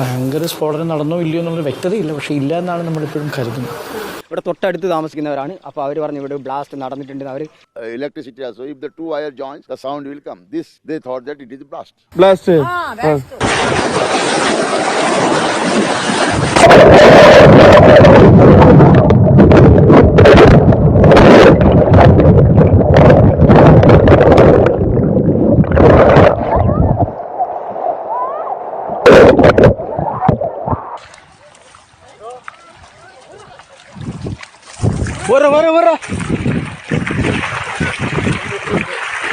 Tanker സ്ഫോടനം നടന്നോ ഇല്ലയോ എന്നുള്ള വ്യക്തതയില്ല പക്ഷേ ഇല്ല എന്നാണ് നമ്മളിപ്പോഴും കരുതുന്നത് ഇവിടെ തൊട്ടടുത്ത് താമസിക്കുന്നവരാണ് അപ്പോൾ അവർ പറഞ്ഞു ഇവിടെ ബ്ലാസ്റ്റ് നടന്നിട്ടുണ്ട് അവർ electricity electricity also. If the two wire joins, the sound will come. This they thought that it is blast. Blast ಬರ ಬರ ಬರ.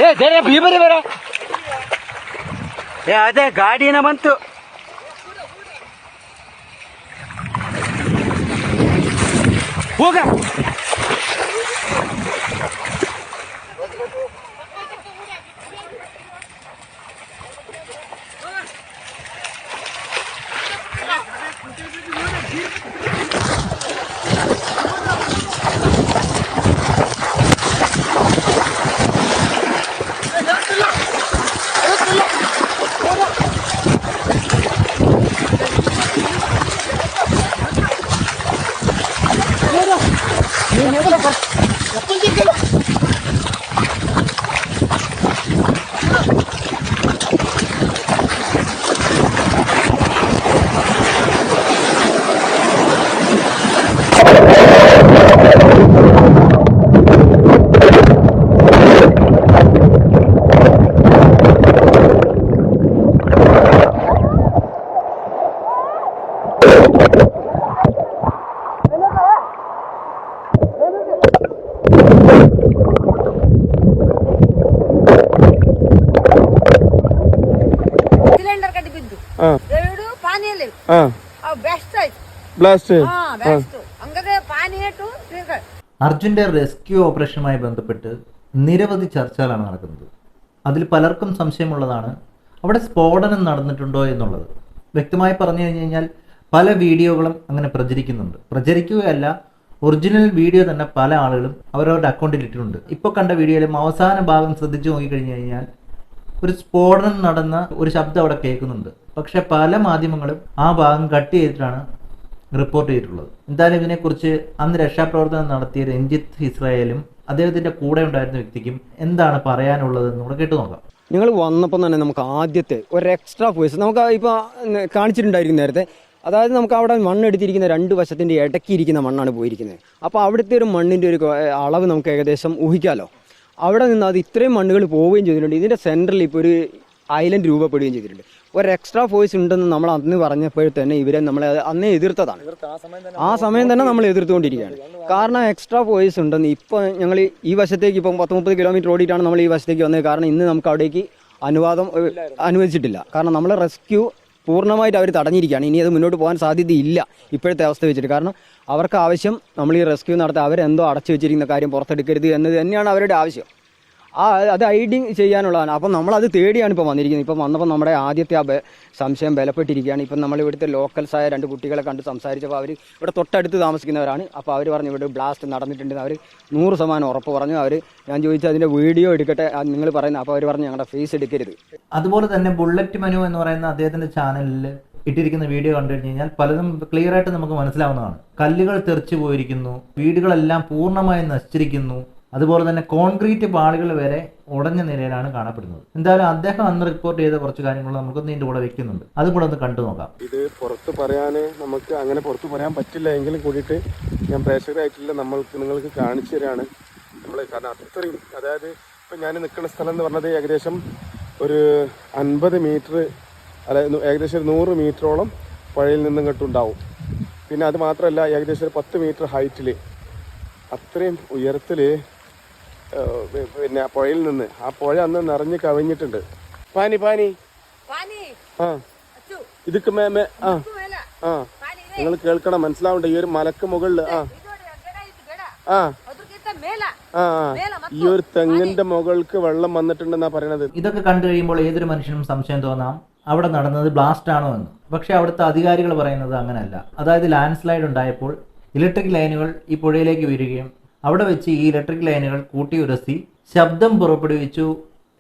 ಏ ಬರೀ ಬರ. ಏ ಅದೇ ಗಾಡಿನ ಬಂತು. ಹೋಗ. 你别这 aku. അർജുന്റെ റെസ്ക്യൂ ഓപ്പറേഷനുമായി ബന്ധപ്പെട്ട് നിരവധി ചർച്ചകളാണ് നടക്കുന്നത്. അതിൽ പലർക്കും സംശയമുള്ളതാണ് അവിടെ സ്ഫോടനം നടന്നിട്ടുണ്ടോ എന്നുള്ളത്. വ്യക്തമായി പറഞ്ഞു കഴിഞ്ഞു കഴിഞ്ഞാൽ പല വീഡിയോകളും അങ്ങനെ പ്രചരിക്കുന്നുണ്ട്. പ്രചരിക്കുകയല്ല ഒറിജിനൽ വീഡിയോ തന്നെ പല ആളുകളും അവരവരുടെ അക്കൗണ്ടിൽ ഇട്ടിട്ടുണ്ട്. ഇപ്പോൾ കണ്ട വീഡിയോയിലും അവസാന ഭാഗം ശ്രദ്ധിച്ചു നോക്കിക്കഴിഞ്ഞു കഴിഞ്ഞാൽ ഒരു സ്ഫോടനം നടന്ന ഒരു ശബ്ദം അവിടെ കേൾക്കുന്നുണ്ട്. പക്ഷെ പല മാധ്യമങ്ങളും ആ ഭാഗം കട്ട് ചെയ്തിട്ടാണ് റിപ്പോർട്ട് ചെയ്തിട്ടുള്ളത്. എന്തായാലും ഇതിനെക്കുറിച്ച് അന്ന് രക്ഷാപ്രവർത്തനം നടത്തിയ രഞ്ജിത്ത് ഇസ്രായേലും അദ്ദേഹത്തിന്റെ കൂടെ ഉണ്ടായിരുന്ന വ്യക്തിക്കും എന്താണ് പറയാനുള്ളതെന്ന് എന്നുകൂടെ കേട്ടു നോക്കാം. നിങ്ങൾ വന്നപ്പോൾ തന്നെ നമുക്ക് ആദ്യത്തെ ഒരു എക്സ്ട്രാ വോയിസ് നമുക്ക് ഇപ്പോൾ കാണിച്ചിട്ടുണ്ടായിരിക്കും നേരത്തെ. അതായത് നമുക്ക് അവിടെ മണ്ണെടുത്തിരിക്കുന്ന രണ്ട് വശത്തിന്റെ ഇടയ്ക്ക് ഇരിക്കുന്ന മണ്ണാണ് പോയിരിക്കുന്നത്. അപ്പോൾ അവിടുത്തെ ഒരു മണ്ണിന്റെ ഒരു അളവ് നമുക്ക് ഏകദേശം ഊഹിക്കാമല്ലോ അവിടെ നിന്ന് അത് ഇത്രയും മണ്ണുകൾ പോവുകയും ചെയ്തിട്ടുണ്ട്. ഇതിന്റെ സെന്ററിൽ ഇപ്പോൾ ഒരു ഐലൻഡ് രൂപപ്പെടുകയും ചെയ്തിട്ടുണ്ട്. ഒരു എക്സ്ട്രാ ഫോഴ്സ് ഉണ്ടെന്ന് നമ്മൾ അന്ന് പറഞ്ഞപ്പോൾ തന്നെ ഇവരെ നമ്മൾ അന്നേ എതിർത്തതാണ്. ആ സമയം തന്നെ നമ്മൾ എതിർത്തുകൊണ്ടിരിക്കുകയാണ്. കാരണം എക്സ്ട്രാ ഫോഴ്സ് ഉണ്ടെന്ന് ഇപ്പോൾ ഞങ്ങൾ ഈ വശത്തേക്ക് ഇപ്പം പത്ത് മുപ്പത് കിലോമീറ്റർ ഓടിയിട്ടാണ് നമ്മൾ ഈ വശത്തേക്ക് വന്നത്. കാരണം ഇന്ന് നമുക്ക് അവിടേക്ക് അനുവാദം അനുവദിച്ചിട്ടില്ല. കാരണം നമ്മൾ റെസ്ക്യൂ പൂർണമായിട്ട് അവർ തടഞ്ഞിരിക്കുകയാണ്. ഇനി അത് മുന്നോട്ട് പോകാൻ സാധ്യതയില്ല ഇപ്പോഴത്തെ അവസ്ഥ വെച്ചിട്ട്. കാരണം അവർക്ക് ആവശ്യം നമ്മൾ ഈ റെസ്ക്യൂ നടത്താൻ അവരെന്തോ അടച്ചു വെച്ചിരിക്കുന്ന കാര്യം പുറത്തെടുക്കരുത് എന്നത് തന്നെയാണ് അവരുടെ ആവശ്യം. ആ അത് ഐഡിങ് ചെയ്യാനുള്ളതാണ്. അപ്പം നമ്മളത് തേടിയാണ് ഇപ്പോൾ വന്നിരിക്കുന്നത്. ഇപ്പം വന്നപ്പോൾ നമ്മുടെ ആദ്യത്തെ ആ സംശയം ബലപ്പെട്ടിരിക്കുകയാണ്. ഇപ്പം നമ്മൾ ഇവിടുത്തെ ലോക്കൽസായ രണ്ട് കുട്ടികളെ കണ്ട് സംസാരിച്ചപ്പോൾ അവർ ഇവിടെ തൊട്ടടുത്ത് താമസിക്കുന്നവരാണ്. അപ്പോൾ അവർ പറഞ്ഞു ഇവിടെ ബ്ലാസ്റ്റ് നടന്നിട്ടുണ്ട് അവർ നൂറ് ശതമാനം ഉറപ്പ് പറഞ്ഞു. അവർ ഞാൻ ചോദിച്ചു അതിന്റെ വീഡിയോ എടുക്കട്ടെ? നിങ്ങൾ പറയുന്നത് അപ്പോൾ അവർ പറഞ്ഞു ഞങ്ങളുടെ ഫേസ് എടുക്കരുത്. അതുപോലെ തന്നെ ബുള്ളറ്റ് മനു എന്ന് പറയുന്ന അദ്ദേഹത്തിന്റെ ചാനലിൽ ഇട്ടിരിക്കുന്ന വീഡിയോ കണ്ടു കഴിഞ്ഞ് കഴിഞ്ഞാൽ പലതും ക്ലിയർ ആയിട്ട് നമുക്ക് മനസ്സിലാവുന്നതാണ്. കല്ലുകൾ തെറിച്ചു പോയിരിക്കുന്നു. വീടുകളെല്ലാം പൂർണമായും നശിച്ചിരിക്കുന്നു. അതുപോലെ തന്നെ കോൺക്രീറ്റ് പാളികൾ വരെ ഉടഞ്ഞ നിലയിലാണ് കാണപ്പെടുന്നത്. എന്തായാലും അദ്ദേഹം അന്ന് റിപ്പോർട്ട് ചെയ്ത കുറച്ച് കാര്യങ്ങൾ നമുക്കൊന്ന് ഇതിന്റെ കൂടെ വെക്കുന്നുണ്ട്. അതും കൂടെ ഒന്ന് കണ്ടു നോക്കാം. ഇത് പുറത്ത് പറയാൻ നമുക്ക് അങ്ങനെ പുറത്ത് പറയാൻ പറ്റില്ല എങ്കിലും കൂടിയിട്ട് ഞാൻ പ്രേക്ഷകരായിട്ടില്ല നമ്മൾക്ക് നിങ്ങൾക്ക് കാണിച്ചു തരാണ്. നമ്മൾ കാരണം അത്രയും അതായത് ഇപ്പം ഞാൻ നിൽക്കുന്ന സ്ഥലം എന്ന് പറഞ്ഞത് ഏകദേശം ഒരു അൻപത് മീറ്റർ അതായത് ഏകദേശം ഒരു നൂറ് മീറ്ററോളം പുഴയിൽ നിന്നും കെട്ടുണ്ടാവും പിന്നെ അത് മാത്രമല്ല ഏകദേശം ഒരു പത്ത് മീറ്റർ ഹൈറ്റിൽ അത്രയും ഉയരത്തിൽ പിന്നെ പുഴയിൽ നിന്ന്. ആ പുഴ അന്ന് നിറഞ്ഞ് കവിഞ്ഞിട്ടുണ്ട്. പാനി പാനി. ആ. ഇതൊക്കെ മേമേ ആ. ആ. നിങ്ങൾ കേൾക്കണം മനസ്സിലാവണ്ട? ഈ ഒരു മലക്ക് മുകളിൽ ആ. ആ. ആ ഈ ഒരു തെങ്ങിന്റെ മുകൾക്ക് വെള്ളം വന്നിട്ടുണ്ടെന്നാ പറയണത്. ഇതൊക്കെ കണ്ടു കഴിയുമ്പോൾ ഏതൊരു മനുഷ്യനും സംശയം തോന്നാം. അവിടെ നടന്നത് ബ്ലാസ്റ്റ് ആണോ എന്ന്. പക്ഷെ അവിടുത്തെ അധികാരികൾ പറയുന്നത് അങ്ങനെയല്ല അതായത് ലാൻഡ് സ്ലൈഡ് ഉണ്ടായപ്പോൾ ഇലക്ട്രിക് ലൈനുകൾ ഈ പുഴയിലേക്ക് വീഴുകയും അവിടെ വെച്ച് ഈ ഇലക്ട്രിക് ലൈനുകൾ കൂട്ടിയുരസി ശബ്ദം പുറപ്പെടുവിച്ചു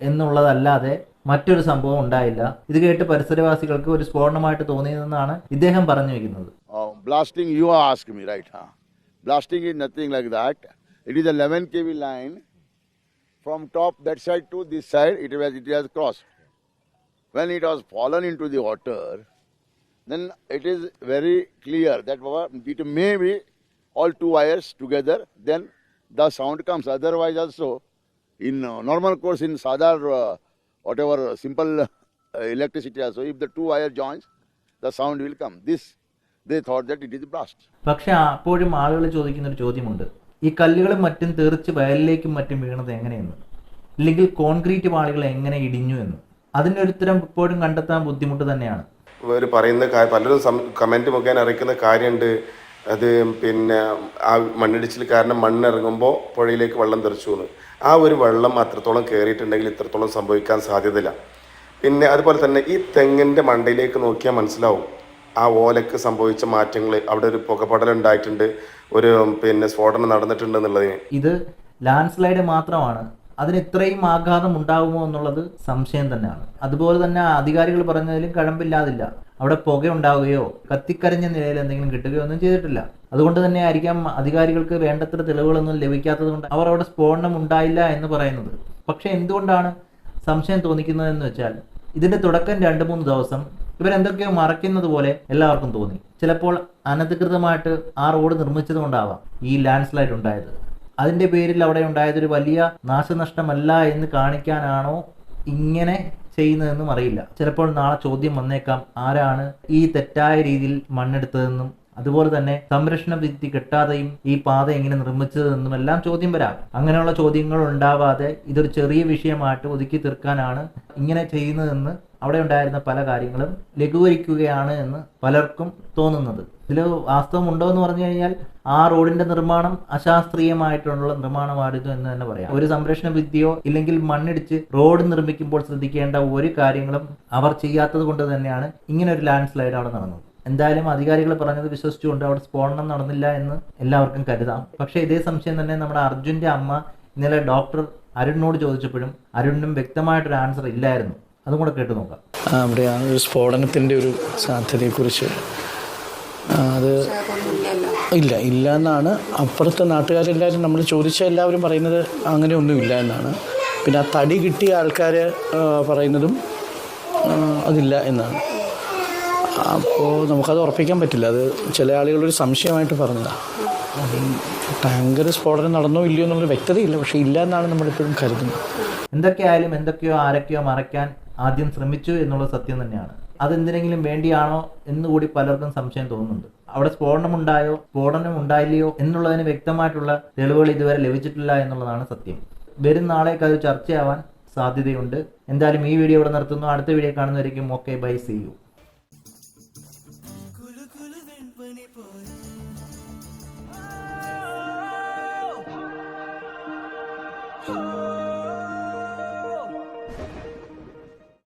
എന്നുള്ളതല്ലാതെ മറ്റൊരു സംഭവം ഉണ്ടായില്ല ഇത് കേട്ട് പരിസരവാസികൾക്ക് ഒരു സ്ഫോടനമായിട്ട് തോന്നിയതെന്നാണ് ഇദ്ദേഹം പറഞ്ഞു വയ്ക്കുന്നത് Uh, blasting, you are asking me, right? Huh? Blasting is nothing like that. It is a 11 kV line from top that side to this side. It was it has crossed. When it was fallen into the water, then it is very clear that wa- it may all two wires together. Then the sound comes. Otherwise, also in uh, normal course in sadar uh, whatever simple uh, electricity also, if the two wire joins, the sound will come. This they thought that it is blast. പക്ഷെ അപ്പോഴും ആളുകൾ ചോദിക്കുന്ന ഒരു ചോദ്യമുണ്ട് ഈ കല്ലുകളും മറ്റും തെറിച്ച് വയലിലേക്കും മറ്റും വീണത് എങ്ങനെയെന്ന് അല്ലെങ്കിൽ കോൺക്രീറ്റ് പാളികൾ എങ്ങനെ ഇടിഞ്ഞു എന്ന് അതിന്റെ ഒരു ഉത്തരം ഇപ്പോഴും കണ്ടെത്താൻ ബുദ്ധിമുട്ട് തന്നെയാണ് ഇവർ പറയുന്ന പലരും കമന്റ് മുഖേന അറിയിക്കുന്ന കാര്യമുണ്ട് അത് പിന്നെ ആ മണ്ണിടിച്ചിൽ കാരണം മണ്ണിറങ്ങുമ്പോൾ പുഴയിലേക്ക് വെള്ളം തെറിച്ചു എന്ന്. ആ ഒരു വെള്ളം അത്രത്തോളം കയറിയിട്ടുണ്ടെങ്കിൽ ഇത്രത്തോളം സംഭവിക്കാൻ സാധ്യതയില്ല. പിന്നെ അതുപോലെ തന്നെ ഈ തെങ്ങിന്റെ മണ്ടയിലേക്ക് നോക്കിയാൽ മനസ്സിലാവും. ആ ഓലക്ക് സംഭവിച്ച മാറ്റങ്ങൾ അവിടെ ഒരു പുകപടലം ഉണ്ടായിട്ടുണ്ട് ഒരു പിന്നെ സ്ഫോടനം നടന്നിട്ടുണ്ട് എന്നുള്ളതിന്. ഇത് ലാൻഡ് സ്ലൈഡ് മാത്രമാണ്. അതിന് ഇത്രയും ആഘാതം ഉണ്ടാകുമോ എന്നുള്ളത് സംശയം തന്നെയാണ്. അതുപോലെ തന്നെ അധികാരികൾ പറഞ്ഞതിലും കഴമ്പില്ലാതില്ല. അവിടെ പുക ഉണ്ടാവുകയോ കത്തിക്കരഞ്ഞ നിലയിൽ എന്തെങ്കിലും കിട്ടുകയോ ഒന്നും ചെയ്തിട്ടില്ല. അതുകൊണ്ട് തന്നെ ആയിരിക്കാം അധികാരികൾക്ക് വേണ്ടത്ര തെളിവുകളൊന്നും ലഭിക്കാത്തത് കൊണ്ട് അവർ അവിടെ സ്ഫോടനം ഉണ്ടായില്ല എന്ന് പറയുന്നത്. പക്ഷെ എന്തുകൊണ്ടാണ് സംശയം തോന്നിക്കുന്നതെന്ന് വെച്ചാൽ ഇതിന്റെ തുടക്കം രണ്ട് മൂന്ന് ദിവസം ഇവരെന്തൊക്കെയോ മറയ്ക്കുന്നത് പോലെ എല്ലാവർക്കും തോന്നി. ചിലപ്പോൾ അനധികൃതമായിട്ട് ആ റോഡ് നിർമ്മിച്ചത് കൊണ്ടാവാം ഈ ലാൻഡ് സ്ലൈഡ് ഉണ്ടായത്. അതിന്റെ പേരിൽ അവിടെ ഉണ്ടായതൊരു വലിയ നാശനഷ്ടമല്ല എന്ന് കാണിക്കാനാണോ ഇങ്ങനെ ചെയ്യുന്നതെന്നും അറിയില്ല. ചിലപ്പോൾ നാളെ ചോദ്യം വന്നേക്കാം ആരാണ് ഈ തെറ്റായ രീതിയിൽ മണ്ണെടുത്തതെന്നും അതുപോലെ തന്നെ സംരക്ഷണ വിധി കിട്ടാതെയും ഈ പാത എങ്ങനെ നിർമ്മിച്ചതെന്നും എല്ലാം ചോദ്യം വരാം. അങ്ങനെയുള്ള ചോദ്യങ്ങൾ ഉണ്ടാവാതെ ഇതൊരു ചെറിയ വിഷയമായിട്ട് ഒതുക്കി തീർക്കാനാണ് ഇങ്ങനെ ചെയ്യുന്നതെന്ന് അവിടെ ഉണ്ടായിരുന്ന പല കാര്യങ്ങളും ലഘൂകരിക്കുകയാണ് എന്ന് പലർക്കും തോന്നുന്നത്. ഇതിൽ വാസ്തവം ഉണ്ടോ എന്ന് പറഞ്ഞു കഴിഞ്ഞാൽ ആ റോഡിന്റെ നിർമ്മാണം അശാസ്ത്രീയമായിട്ടുള്ള നിർമ്മാണമായിരുന്നു എന്ന് തന്നെ പറയാം. ഒരു സംരക്ഷണ വിദ്യയോ ഇല്ലെങ്കിൽ മണ്ണിടിച്ച് റോഡ് നിർമ്മിക്കുമ്പോൾ ശ്രദ്ധിക്കേണ്ട ഒരു കാര്യങ്ങളും അവർ ചെയ്യാത്തത് കൊണ്ട് തന്നെയാണ് ഇങ്ങനെ ഒരു ലാൻഡ് സ്ലൈഡ് അവിടെ നടന്നത്. എന്തായാലും അധികാരികൾ പറഞ്ഞത് വിശ്വസിച്ചുകൊണ്ട് അവിടെ സ്ഫോടനം നടന്നില്ല എന്ന് എല്ലാവർക്കും കരുതാം. പക്ഷേ ഇതേ സംശയം തന്നെ നമ്മുടെ അർജുന്റെ അമ്മ ഇന്നലെ ഡോക്ടർ അരുണിനോട് ചോദിച്ചപ്പോഴും അരുണിനും വ്യക്തമായിട്ടൊരു ആൻസർ ഇല്ലായിരുന്നു. അതും കൂടെ കേട്ട് നോക്കാം. അവിടെ ആ ഒരു സ്ഫോടനത്തിന്റെ ഒരു സാധ്യതയെക്കുറിച്ച് അത് ഇല്ല ഇല്ല എന്നാണ്. അപ്പുറത്തെ നാട്ടുകാരെല്ലാവരും നമ്മൾ ചോദിച്ച എല്ലാവരും പറയുന്നത് അങ്ങനെ ഒന്നും ഇല്ല എന്നാണ്. പിന്നെ ആ തടി കിട്ടിയ ആൾക്കാർ പറയുന്നതും അതില്ല എന്നാണ്. അപ്പോൾ നമുക്കത് ഉറപ്പിക്കാൻ പറ്റില്ല. അത് ചില ആളുകളൊരു സംശയമായിട്ട് പറഞ്ഞതാണ് ടാങ്കർ സ്ഫോടനം നടന്നോ ഇല്ലയോ എന്നുള്ളൊരു വ്യക്തതയില്ല. പക്ഷേ ഇല്ല എന്നാണ് നമ്മളിപ്പോഴും കരുതുന്നത്. എന്തൊക്കെയായാലും എന്തൊക്കെയോ ആരൊക്കെയോ മറയ്ക്കാൻ ആദ്യം ശ്രമിച്ചു എന്നുള്ളത് സത്യം തന്നെയാണ്. അതെന്തിനെങ്കിലും വേണ്ടിയാണോ എന്നുകൂടി പലർക്കും സംശയം തോന്നുന്നുണ്ട്. അവിടെ സ്ഫോടനമുണ്ടായോ സ്ഫോടനം ഉണ്ടായില്ലയോ എന്നുള്ളതിന് വ്യക്തമായിട്ടുള്ള തെളിവുകൾ ഇതുവരെ ലഭിച്ചിട്ടില്ല എന്നുള്ളതാണ് സത്യം. വരും നാളേക്ക് അത് ചർച്ചയാവാൻ സാധ്യതയുണ്ട്. എന്തായാലും ഈ വീഡിയോ ഇവിടെ നിർത്തുന്നു. അടുത്ത വീഡിയോ കാണുന്നവരേക്കും ഓക്കെ ബൈ സി യു.